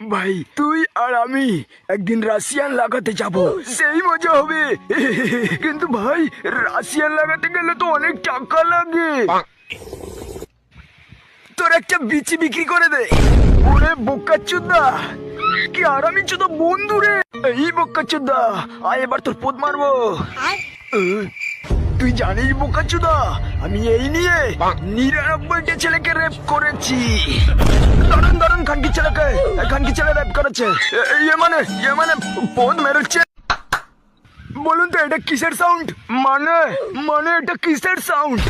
ভাই তুই আর আমি একদিন রাশিয়ান লাগাতে যাব। সেই মজা হবে। কিন্তু ভাই রাশিয়ান লাগাতে গেলে তো অনেক টাকা লাগে। তোর একটা বিচি বিক্রি করে দে। ওরে বোকা চুদা কি আর আমি চুদা বন্ধু রে। এই বোকা চুদা আয় এবার তোর পদ মারবো। তুই জানিস বোকা চুদা আমি এই নিয়ে নিরানব্বইটি ছেলেকে রেপ করেছি। দারুণ দারুণ খানকি ছেলেকে। খানকি ছেলে রেপ করেছে। ইয়ে মানে ইয়ে মানে পদ মেরেছে। বলুন তো এটা কিসের সাউন্ড মানে মানে এটা কিসের সাউন্ড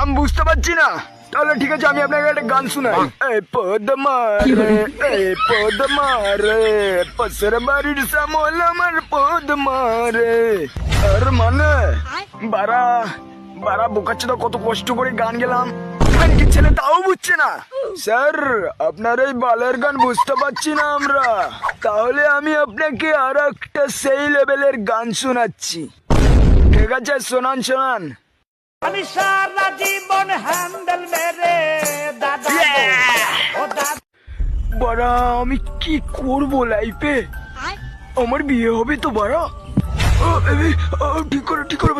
আমি বুঝতে পারছি না। তাহলে ঠিক আছে আমি আপনাকে একটা গান শোনাই। এই পদ মারে এই পদ মারে পসর বাড়ির সামল আমার পদ মারে। আর মানে বারা বারা বোকাচ্ছে তো কত কষ্ট করে গান গেলাম। খানকি ছেলে তাও বুঝছে না? স্যার আপনার এই বালের গান বুঝতে পারছি না আমরা। তাহলে আমি আপনাকে আর একটা সেই লেভেলের গান শোনাচ্ছি। ঠিক আছে শোনান শোনান। আমি সারা জীবন হ্যান্ডেল মেরে দাদা ও দাদা। বাড়া আমি কি করব লাইফে আমার বিয়ে হবে তো বাড়া। ঠিক করে ঠিক করে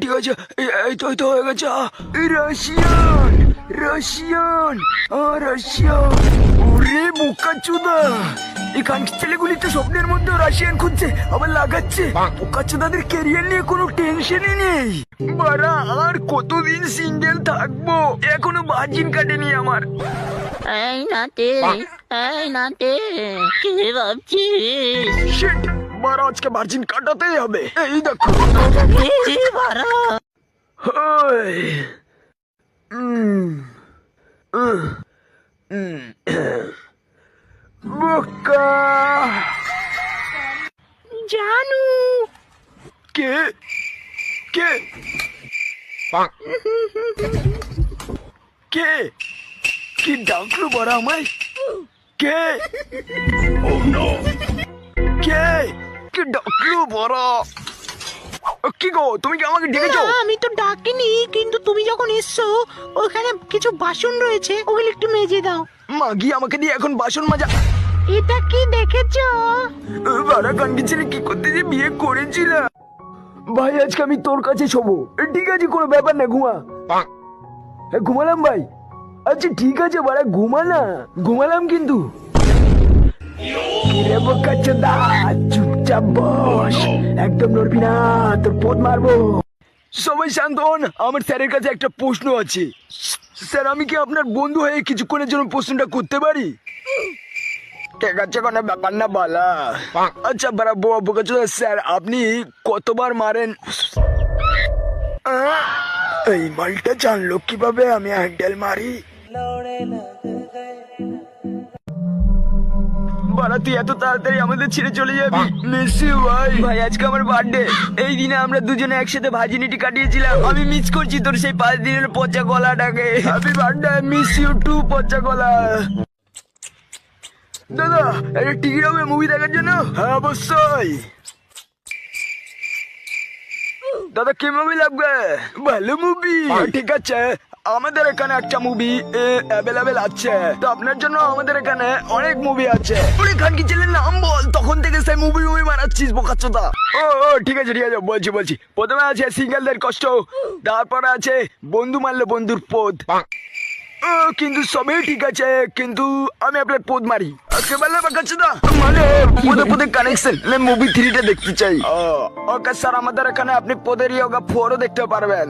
ঠিক আছে। এই- তো হয়ে গেছে। রাশিয়ান রাশিয়ান রাশিয়ান ওরে বোকা এখান ছেলেগুলি তো স্বপ্নের মধ্যে রাশিয়ান খুঁজছে আবার লাগাচ্ছে। বোকা চুদাদের ক্যারিয়ার নিয়ে কোনো টেনশনই নেই। বাড়া আর কতদিন সিঙ্গেল থাকব? এখনও বাজিন কাটেনি আমার। এই নাতে এই নাতে কি ভাবছিস? শিট বারা আজকে ভার্জিন কাটাতেই হবে। এই দেখো। কি বাড়া? হাই উম উম জানু। কে? কে? কে? কি ডাকলো বড় আমায়? কে? কে? কি ডাকলো বড়? কি গো তুমি কি আমাকে ডেকেছো? আমি তো ডাকিনি কিন্তু তুমি যখন এসছো ওখানে কিছু বাসন রয়েছে ওগুলো একটু মেজে দাও। মাগি আমাকে দিয়ে এখন বাসন মাজা। এটা কি দেখেছ? বারা কানকি ছেলে কি করতে যে বিয়ে করেছিল? ভাই, আজকে আমি তোর কাছে শোবো। ঠিক আছে, কোনো ব্যাপার না, ঘুমা। হ্যাঁ ঘুমালাম ভাই। আচ্ছা ঠিক আছে বাড়া ঘুমা না। ঘুমালাম কিন্তু। চুপচাপ বস। একদম নড়বি না, তোর পথ মারবো। সবাই শান্ত হন, আমার স্যারের কাছে একটা প্রশ্ন আছে। স্যার, আমি কি আপনার বন্ধু হয়ে কিছুক্ষণের জন্য প্রশ্নটা করতে পারি? ঠিক আছে কোনো ব্যাপার না বলা। আচ্ছা বারা বোয়া বোকা স্যার আপনি কতবার মারেন? এই মালটা জানলো কীভাবে আমি হ্যান্ডেল মারি? তুই এত তাড়াতাড়ি আমাদের ছেড়ে চলে যাবি? মিস ভাই। ভাই আজকে আমার বার্থডে এই দিনে আমরা দুজনে একসাথে ভাজিনিটি কাটিয়েছিলাম। আমি মিস করছি তোর সেই পাঁচ দিনের পচা গলাটাকে। Happy birthday miss you too পচা গলা। দাদা একটা টিকিট হবে মুভি দেখার জন্য? হ্যাঁ অবশ্যই। দাদা কি মুভি লাগবে? ভালো মুভি ঠিক আছে আমাদের এখানে একটা মুভি অ্যাভেলেবেল আছে। তো আপনার জন্য আমাদের এখানে অনেক মুভি আছে। ওরে খান কি ছেলের নাম বল? তখন থেকে সেই মুভি মুভি বানাচ্ছিস বোকাচ্ছটা ও ও ঠিক আছে ঠিক আছে বলছি বলছি। প্রথমে আছে সিঙ্গেলদের কষ্ট তারপরে আছে বন্ধু মারলে বন্ধুর ও, কিন্তু সবই ঠিক আছে কিন্তু আমি আপনার পোদ মারি। না। মানে পদে পদে কানেকশন মুভি থ্রিটা দেখতে চাই। ওকে স্যার আমাদের এখানে আপনি পদের ইয়োগা ফোরও দেখতে পারবেন।